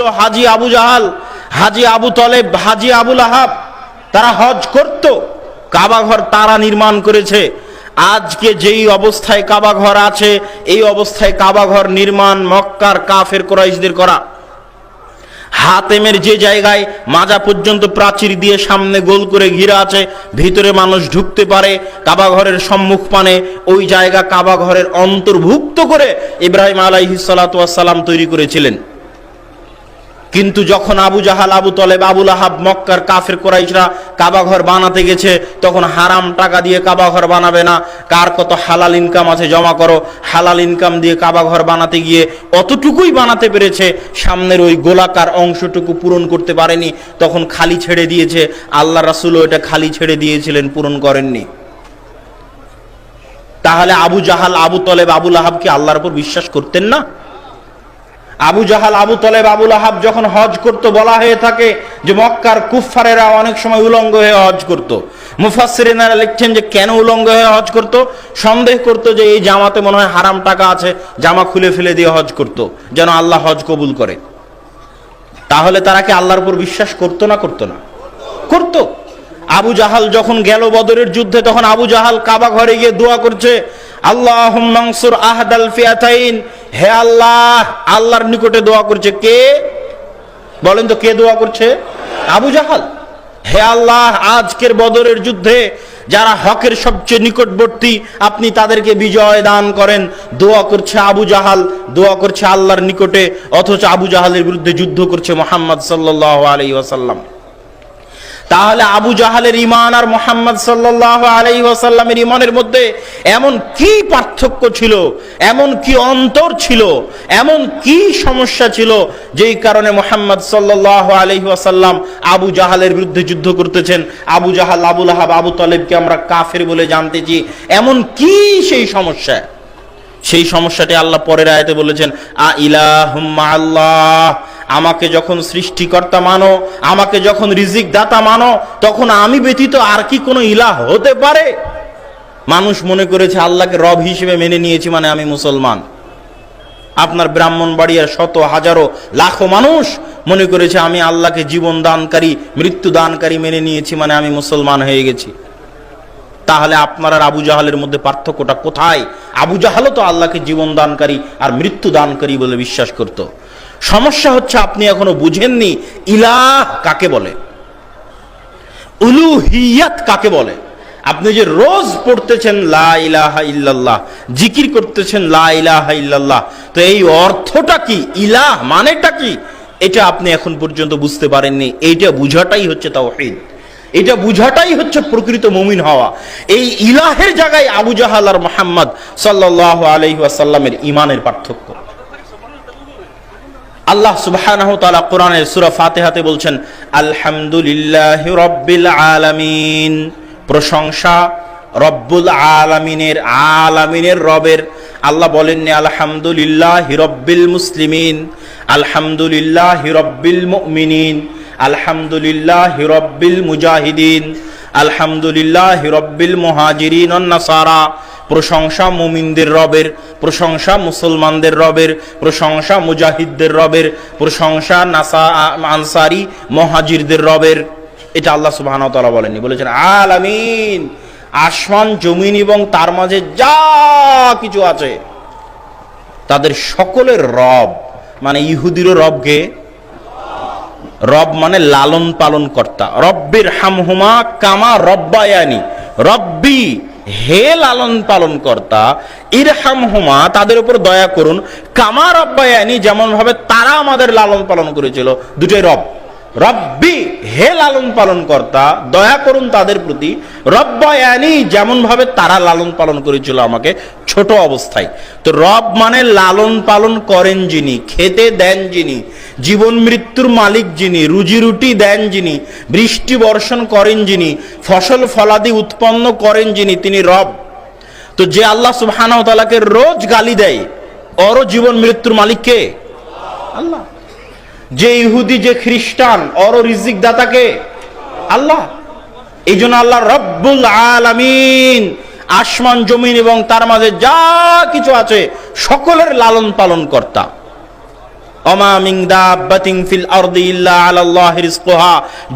ছিল হাজি আবু জাহাল, হাজি আবু তলেব, হাজি আবুল আহাব। তারা হজ করত কাবা ঘর তারা নির্মাণ করেছে। আজকে যেই অবস্থায় কাবা ঘর আছে, এই অবস্থায় কাবা ঘর নির্মাণ মক্কার কাফের কোরাইশদের করা। হাতেমের যে জায়গায় মাজা পর্যন্ত প্রাচীর দিয়ে সামনে গোল করে ঘিরা আছে, ভিতরে মানুষ ঢুকতে পারে কাবা ঘরের সম্মুখ পানে ওই জায়গা কাবা ঘরের অন্তর্ভুক্ত করে ইব্রাহিম আলাইহিসালাম তৈরি করেছিলেন। কিন্তু যখন আবু জাহাল, আবু তলেব আবুল আহাব মক্কার কাফের কোরাইশরা কাবা ঘর বানাতে গেছে, তখন হারাম টাকা দিয়ে কাবা ঘর বানাবে না। কার কত হালাল ইনকাম আছে জমা করো। হালাল ইনকাম দিয়ে কাবা ঘর বানাতে গিয়ে অতটুকুই বানাতে পেরেছে। সামনের ওই গোলাকার অংশটুকু পূরণ করতে পারেনি। তখন খালি ছেড়ে দিয়েছে। আল্লাহ রাসুলও এটা খালি ছেড়ে দিয়েছিলেন, পূরণ করেননি। তাহলে আবু জাহাল, আবু তলেব আবুল আহাব কি আল্লাহর উপর বিশ্বাস করতেন না? আবু জাহাল, আবু তলেব আবুল আহাব যখন হজ করত, বলা হয়ে থাকে যে মক্কার কুফফারেরা অনেক সময় উলঙ্গ হয়ে হজ করত। মুফাসসিরিনারা লিখছেন যে কেন উলঙ্গ হয়ে হজ করত? সন্দেহ করত যে এই জামাতে মনে হয় হারাম টাকা আছে, জামা খুলে ফেলে দিয়ে হজ করত, যেন আল্লাহ হজ কবুল করে। তাহলে তারা কি আল্লাহর উপর বিশ্বাস করতো না করতো না? করতো। আবু জাহাল যখন গেল বদরের যুদ্ধে, তখন আবু জাহাল কাবা ঘরে গিয়ে দোয়া করছে আল্লাহ মানসুর আহদাল ফিয়াতাইন। হে আল্লাহ, আল্লাহর নিকটে দোয়া করছে কে? বলেন তো কে দোয়া করছে? আবু জাহাল। হে আল্লাহ, আজকের বদরের যুদ্ধে যারা হকের সবচেয়ে নিকটবর্তী, আপনি তাদেরকে বিজয় দান করেন। দোয়া করছে আবু জাহাল, দোয়া করছে আল্লাহর নিকটে, অথচ আবু জাহালের বিরুদ্ধে যুদ্ধ করছে মোহাম্মদ সাল্লাহ আলাই ওয়াসাল্লাম। তাহলে আবু জাহালের ইমান আর মোহাম্মদ সাল্লাহ আলাই ওয়াসাল্লামের ইমানের মধ্যে এমন কি পার্থক্য ছিল, এমন কি অন্তর ছিল, এমন কি সমস্যা ছিল যেই কারণে মোহাম্মদ সাল্লাহ আলহি ওয়াসাল্লাম আবু জাহালের বিরুদ্ধে যুদ্ধ করতেছেন? আবু জাহাল আবুল আহাব আবু তালেবকে আমরা কাফের বলে জানতেছি এমন কি সেই সমস্যা? সেই সমস্যাটি আল্লাহ পরের আয়াতে বলেছেন, আ ইলাহুম্মা আল্লাহ। আমাকে যখন সৃষ্টিকর্তা মানো, আমাকে যখন রিজিক দাতা মানো, তখন আমি ব্যতীত আর কি কোনো ইলাহ হতে পারে? মানুষ মনে করেছে, আল্লাহকে রব হিসেবে মেনে নিয়েছি মানে আমি মুসলমান। আপনার ব্রাহ্মণ বাড়িয়ার শত হাজারো লাখো মানুষ মনে করেছে, আমি আল্লাহকে জীবন দানকারী, মৃত্যু দানকারী মেনে নিয়েছি মানে আমি মুসলমান হয়ে গেছি। তাহলে আপনার আর আবু জাহালের মধ্যে পার্থক্যটা কোথায়? আবু জাহালও তো আল্লাহকে জীবন দানকারী আর মৃত্যু দানকারী বলে বিশ্বাস করত। সমস্যা হচ্ছে আপনি এখনও বুঝেননি, ইলাহ কাকে বলে? উলুহিয়াত কাকে বলে? আপনি যে রোজ পড়তেছেন, লা ইল্লাল্লাহ, জিকির করতেছেন, লা ইল্লাল্লাহ, তো এই অর্থটা কি? ইলাহ মানেটা কি? এটা আপনি এখন পর্যন্ত বুঝতে পারেননি। এইটা বুঝাটাই হচ্ছে তাওহীদ। এটা বুঝাটাই হচ্ছে প্রকৃত মুমিন হওয়া। এই ইলাহের জায়গায় আবু জাহাল আর মোহাম্মদ সাল্লাহ আলহিহাসাল্লামের ইমানের পার্থক্য। আল্লাহ সুবহানাহু তাআলা কোরআনের সূরা ফাতিহাতে বলছেন, আলহামদুলিল্লাহি রাব্বিল আলামিন। প্রশংসা রব্বুল আলামিনের আলামিনের রবের। আল্লাহ বলেননি আলহামদুলিল্লাহ রব্বিল মুসলিমিন। আলহামদুলিল্লাহ রব্বিল মুমিনিন। আলহামদুলিল্লাহ রব্বিল মুজাহিদিন। আলহামদুলিল্লাহ রব্বিল মুহাজিরিন নাসারা প্রশংসা মুমিনদের রবের, প্রশংসা মুসলমানদের রবের, প্রশংসা মুজাহিদদের রবের, প্রশংসা নাসা আনসারি, মহাজিরদের রবের। এটা আল্লাহ সুবাহ বলেননি। বলেছেন আল আমিন আসমান, জমিন এবং তার মাঝে যা কিছু আছে, তাদের সকলের রব মানে ইহুদিরও রবকে রব মানে লালন পালন কর্তা। রব্বির হামহুমা কামা রব্বায়ানি। রব্বি হে লালন পালন কর্তা ইরহাম হুমা তাদের উপর দয়া করুন। কামার আব্বায়ানি যেমন ভাবে তারা আমাদের লালন পালন করেছিল। দুটোই রব। রব্বি হে লালন পালন কর্তা, দয়া করুন তাদের প্রতি। রব্বায়ানি যেমন ভাবে তারা লালন পালন করেছিল আমাকে, ছোট অবস্থায়। তো রব মানে লালন পালন করেন যিনি, খেতে দেন যিনি, জীবন মৃত্যুর মালিক যিনি, রুজি রুটি দেন যিনি, বৃষ্টি বর্ষণ করেন যিনি, ফসল ফলাদি উৎপন্ন করেন যিনি, তিনি রব। তো যে আল্লাহ সুবহানাহু তাআলাকে রোজ গালি দেয় অর জীবন মৃত্যুর মালিক কে? আল্লাহ। যে ইহুদি, যে খ্রিস্টান, অর দাতাকে আল্লাহ। এই জন্য আল্লাহ রব্বুল আলামিন আসমান, জমিন এবং তার মাঝে যা কিছু আছে, সকলের লালন পালন কর্তা।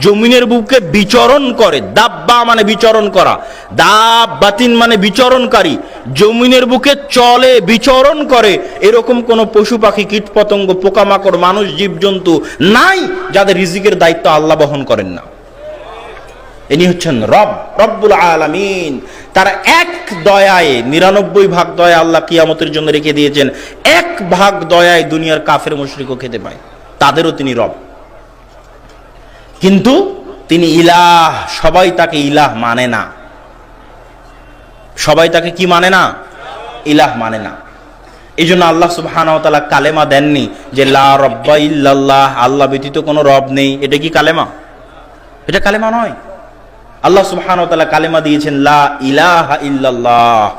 জমিনের বুকে বিচরণ করে, দাব্বা মানে বিচরণ করা, দাব্বাতিন মানে বিচরণকারী। জমিনের বুকে চলে, বিচরণ করে, এরকম কোন পশু পাখি কীট পতঙ্গ পোকামাকড়, মানুষ, জীবজন্তু নাই যাদের রিজিকের দায়িত্ব আল্লাহ বহন করেন না। ইনি হচ্ছেন রব, রব্বুল আলামিন। তার এক দয়ায়, নিরানব্বই ভাগ দয়া আল্লাহ কিয়ামতের জন্য রেখে দিয়েছেন। এক ভাগ দয়ায় দুনিয়ার কাফের মুশরিকও খেতে পায়। তাদেরও তিনি রব। কিন্তু তিনি ইলাহ, সবাই তাকে ইলাহ মানে না। সবাই তাকে কি মানে না? ইলাহ মানে না। এই জন্য আল্লাহ সুবহানাহু ওয়া কালেমা দেননি যে, লা রব্বা ইল্লাল্লাহ, আল্লাহ ব্যতীত কোনো রব নেই। এটা কি কালেমা? এটা কালেমা নয়। আল্লাহ সুবহান কালেমা দিয়েছেন, লা ইলাহা ইল্লাল্লাহ।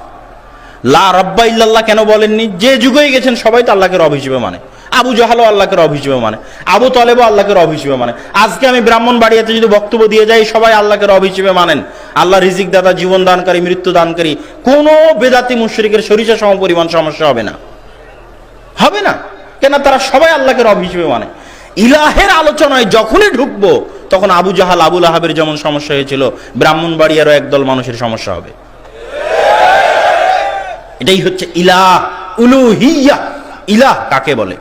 লা রব্বা ইল্লাল্লাহ কেন বলেননি? যে যুগেই গেছেন সবাই তো আল্লাহকে রব হিসেবে মানে। আবু জাহালও আল্লাহকে রব হিসেবে মানে। আবু তলেবও আল্লাহকে রব হিসেবে মানে। আজকে আমি ব্রাহ্মণ বাড়িয়াতে যদি বক্তব্য দিয়ে যাই, সবাই আল্লাহকে রব হিসেবে মানেন। আল্লাহ রিজিক দাতা, জীবন দানকারী, মৃত্যু দানকারী, কোনো বেদাতি মুশরিকের সরিষা সম পরিমাণ সমস্যা হবে না। হবে না। কেন তারা সবাই আল্লাহকে রব হিসেবে মানে। ইলাহের আলোচনায় যখনই ঢুকবো তখন আবু জাহাল, আবুল আহাবের যেমন সমস্যা হয়েছিল, ব্রাহ্মণবাড়িয়ারও একদল মানুষের সমস্যা হবে। এটাই হচ্ছে ইলাহ, উলুহিয়া। ইলাহ কাকে বলে?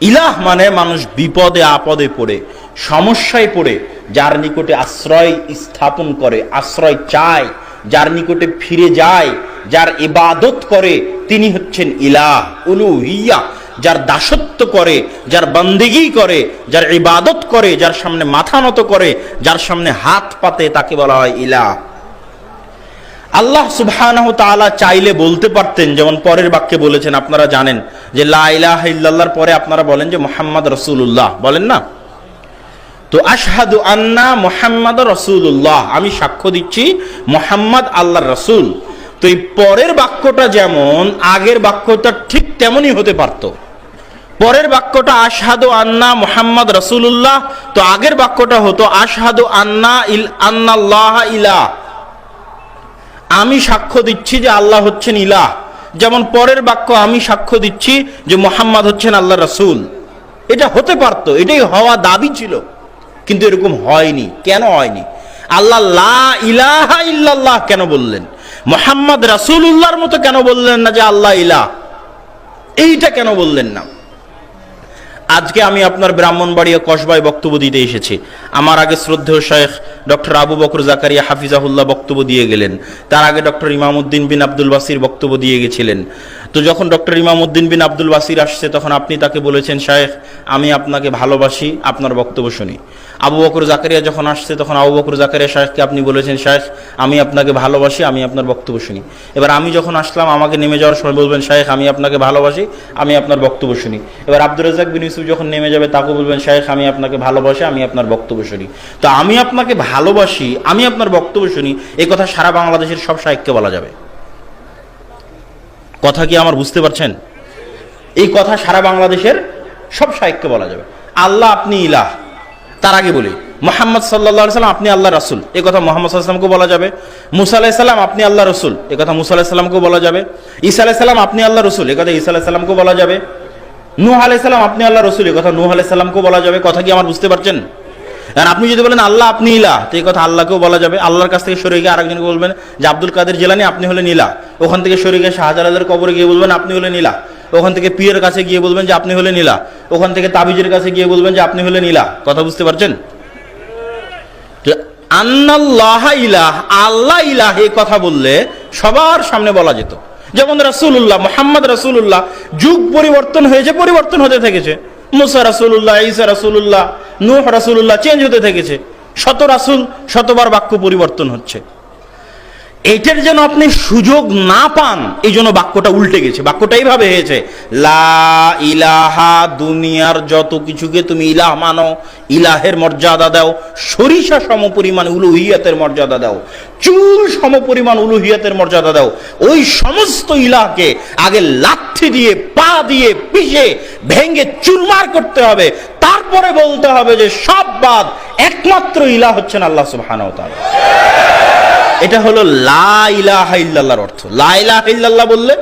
ইলাহ মানে মানুষ বিপদে, আপদে পড়ে, সমস্যায় পড়ে, যার নিকটে আশ্রয় স্থাপন করে, আশ্রয় চায়, যার নিকটে ফিরে যায়, যার ইবাদত করে, তিনি হচ্ছেন ইলাহ, উলুহিয়া। যার দাসত্ব করে, যার বন্দেগি করে, যার ইবাদত করে, যার সামনে মাথা নত করে, যার সামনে হাত পাতে তাকে বলা হয় ইলাহ। আল্লাহ তাআলা চাইলে বলতে পারতেন, যেমন পরের বাক্যে বলেছেন, আপনারা জানেন যে লা পরে আপনারা বলেন যে মোহাম্মদ রাসূলুল্লাহ, বলেন না? তো আশহাদু আন্না মোহাম্মদ রাসূলুল্লাহ, আমি সাক্ষ্য দিচ্ছি মোহাম্মদ আল্লাহর রাসূল। তো এই পরের বাক্যটা যেমন, আগের বাক্যটা ঠিক তেমনই হতে পারতো। পরের বাক্যটা, আশহাদু আন্না মোহাম্মদ রাসূলুল্লাহ, তো আগের বাক্যটা হতো, আশহাদু আন্না ইল আন্নাল্লাহ ইলা। আমি সাক্ষ্য দিচ্ছি যে আল্লাহ হচ্ছেন ইলাহ। যেমন পরের বাক্য, আমি সাক্ষ্য দিচ্ছি যে মোহাম্মদ হচ্ছেন আল্লাহ রাসূল। এটা হতে পারতো, এটাই হওয়া দাবি ছিল। কিন্তু এরকম হয়নি। কেন হয়নি? আল্লাহ লা ইলাহা ইল্লাল্লাহ কেন বললেন? মোহাম্মদ রাসুল্লাহর মতো কেন বললেন না যে আল্লাহ ইলা এইটা কেন বললেন না? আজকে আমি আপনার ব্রাহ্মণবাড়িয়া কসবায় বক্তব্য দিতে এসেছি। আমার আগে শ্রদ্ধেয় শেখ ডক্টর আবু বকর জাকারিয়া হাফিজাহুল্লাহ বক্তব্য দিয়ে গেলেন। তার আগে ডক্টর ইমামউদ্দিন বিন আব্দুল বাসির বক্তব্য দিয়ে গেছিলেন। তো যখন ডক্টর ইমামউদ্দিন বিন আব্দুল বাসির আসছে, তখন আপনি তাকে বলেছেন শেখ আমি আপনাকে ভালোবাসি, আপনার বক্তব্য শুনি। আবু বকর জাকারিয়া যখন আসছে, তখন আবু বকর জাকারিয়া শায়েখকে আপনি বলেছেন, শায়েখ, আমি আপনাকে ভালোবাসি, আমি আপনার বক্তব্য শুনি। এবার আমি যখন আসলাম, আমাকে নেমে যাওয়ার সময় বলবেন শাহেখ আমি আপনাকে ভালোবাসি, আমি আপনার বক্তব্য শুনি। এবার আব্দুর রাজাক বিন ইউসুফ যখন নেমে যাবে, তাকে বলবেন, শায়েখ, আমি আপনাকে ভালোবাসি, আমি আপনার বক্তব্য শুনি। তো আমি আপনাকে ভালোবাসি, আমি আপনার বক্তব্য শুনি এই কথা সারা বাংলাদেশের সব শাহেখকে বলা যাবে। কথা কি আমার বুঝতে পারছেন? এই কথা সারা বাংলাদেশের সব শাহেখকে বলা যাবে। আল্লাহ আপনি ইলাহ। তার আগে বলি, মোহাম্মদ সাল্লা সাল্লাম আপনি আল্লাহ রাসুল। এ কথা মোহাম্মদ সাল্লামকে বলা যাবে। মুসা আলাহ সাল্লাম আপনি আল্লাহ রসুল। এ কথা মুসা আলাহ সাল্লামকেও বলা যাবে। ঈসা আলাহ সাল্লাম আপনি আল্লাহ রসুল। এ কথা ঈসা আলাহ সাল্লামকেও বলা যাবে। নূহ আলাহ সাল্লাম আপনি আল্লাহ রসুল। এ কথা নূহ আলাহ সাল্লামকেও বলা যাবে। কথা কি আমার বুঝতে পারছেন? আর আপনি যদি বলেন, আল্লাহ, আপনি ইলা তো এই কথা আল্লাহকেও বলা যাবে। আল্লাহর কাছ থেকে সরে গিয়ে আরেকজনকে বলবেন, যে আব্দুল কাদের জেলানি, আপনি হলেন ইলা ওখান থেকে সরে গিয়ে শাহজালালের কবরে গিয়ে বলবেন, আপনি হলেন ইলা ওখান থেকে পীরের কাছে গিয়ে বলবেন, যে আপনি হলেন ইলা ওখান থেকে তাবিজের কাছে গিয়ে বলবেন, যে আপনি হলেন ইলা কথা বুঝতে পারছেন? আন্নাল্লাহ ইলাহ, আল্লাহ ইলাহ, এই কথা বললে সবার সামনে বলা যেত। যেমন রাসূলুল্লাহ, মোহাম্মদ রাসূলুল্লাহ, যুগ পরিবর্তন হয়েছে, পরিবর্তন হতে থেকেছে। মুসা রাসূলুল্লাহ, ঈসা রাসূলুল্লাহ নূহ রাসূলুল্লাহ চেঞ্জ হতে থেকেছে। শত রাসুল, শতবার বাক্য পরিবর্তন হচ্ছে। এটার যেন আপনি সুযোগ না পান, এই জন্য বাক্যটা উল্টে গেছে। বাক্যটা এইভাবে হয়েছে, লা ইলাহা দুনিয়ার যত কিছুকে তুমি ইলাহ মানো, ইলাহের মর্যাদা দাও, সরিষা সম পরিমাণ উলুহিয়াতের মর্যাদা দাও, চুল সম পরিমাণ উলুহিয়াতের মর্যাদা দাও, ওই সমস্ত ইলাহকে আগে লাথি দিয়ে, পা দিয়ে পিষে ভেঙে চুরমার করতে হবে তারপরে বলতে হবে যে সব বাদ, একমাত্র ইলাহ হচ্ছেন আল্লাহ সুবহানাহু এটা হলো লা অর্থ। লা বললে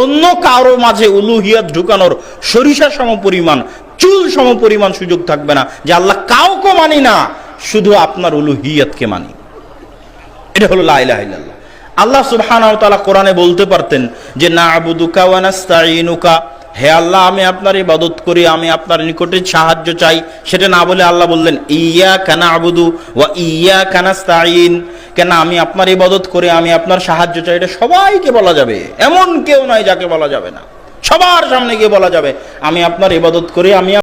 অন্য কারও মাঝে উলুহিয়াত ঢুকানোর সরিষা সম পরিমাণ চুল সম পরিমাণ সুযোগ থাকবে না, যে আল্লাহ কাউকে মানি না, শুধু আপনার উলুহিয়াতকে মানি। এটা হলো লা ইলাহা আল্লাহ সুবহানাহু ওয়া তাআলা কোরআনে বলতে পারতেন যে, না আবুদুকা ওয়া নাস্তাঈনুকা হে আল্লাহ, আমি আপনার ইবাদত করি, আমি আপনার নিকটে সাহায্য চাই। সেটা না বলে আল্লাহ বললেন ইয়া কানা আবুদু ওয়া ইয়া কানাস্তাঈন কেন, আমি আপনার ইবাদত করি, আমি আপনার সাহায্য চাই, এটা সবাইকে বলা যাবে। এমন কেউ নয় যাকে বলা যাবে না। সবার সামনে গিয়ে বলা যাবে, আমি আপনার ইবাদত করি, আমি